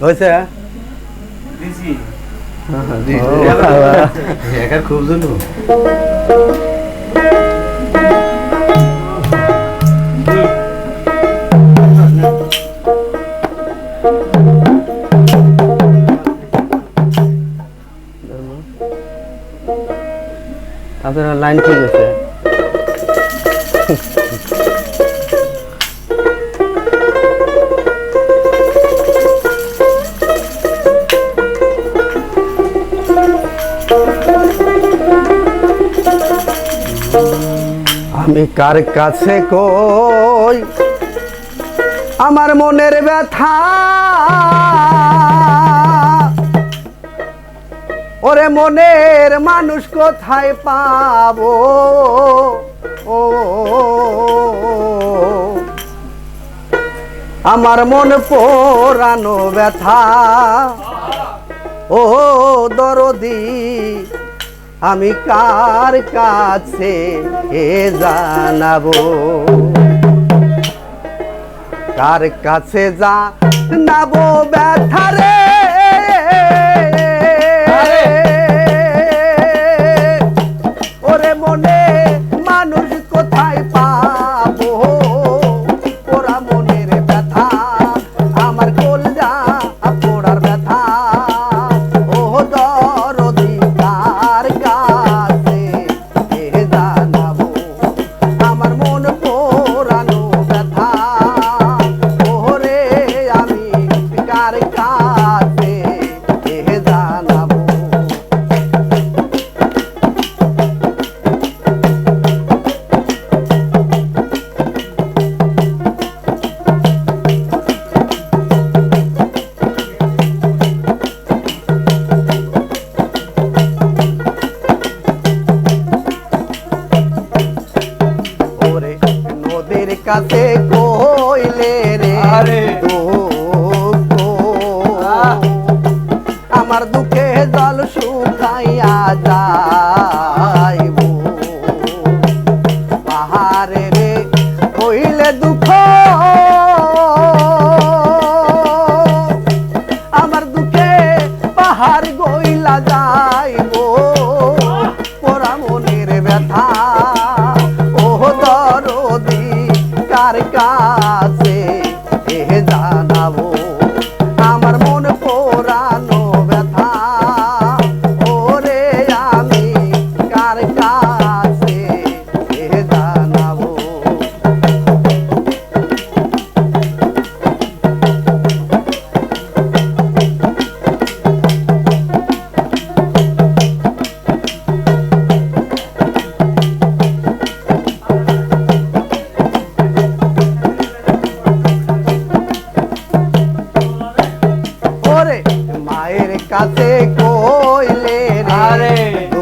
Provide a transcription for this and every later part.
হয়েছে? দিছি। একার খুব জন্য আপনার লাইন ঠিক আছে আমি কার কাছে কই? আমার মনের ব্যথা। ওরে মনের মানুষ কোথায় পাবো? ও। আমার মন পোড়ানো ব্যথা। ও দরদি আমি কার কাছে এ জানাব? কার কাছে যা নাবো কাছে কইলে রে? আরে। দুঃখ। আমার দুঃখে জল শুকাইয়া যাইব। পাহাড়ে রে হইলে দুঃখ। আমার দুঃখে পাহাড় গইলা যাইব। পোড়া মনের ব্যথা। ও দরদি। কার Yay!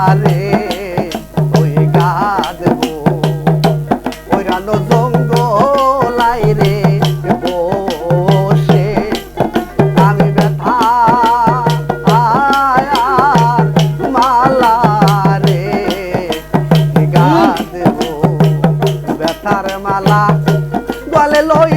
পারে ওই গাদব ওই রানো জঙ্গলাই রে বসে। আমি ব্যথা আয়ার মালা রে। গাদব ব্যথার মালা গলে লই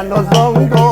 ওইরানো জঙ্গলাই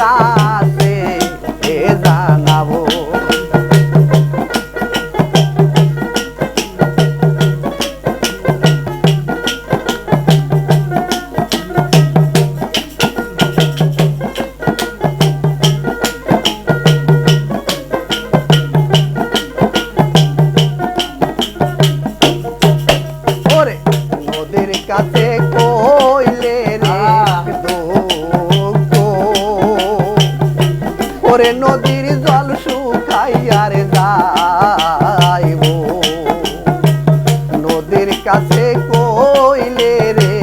কার তেরে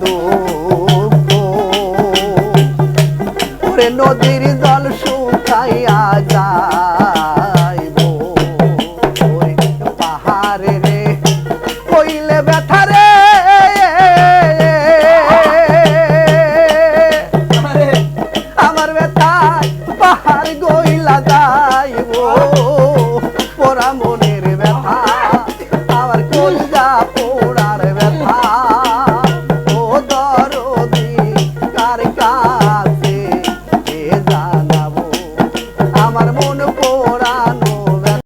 দুঃখ নদীর জল শুকাইয়া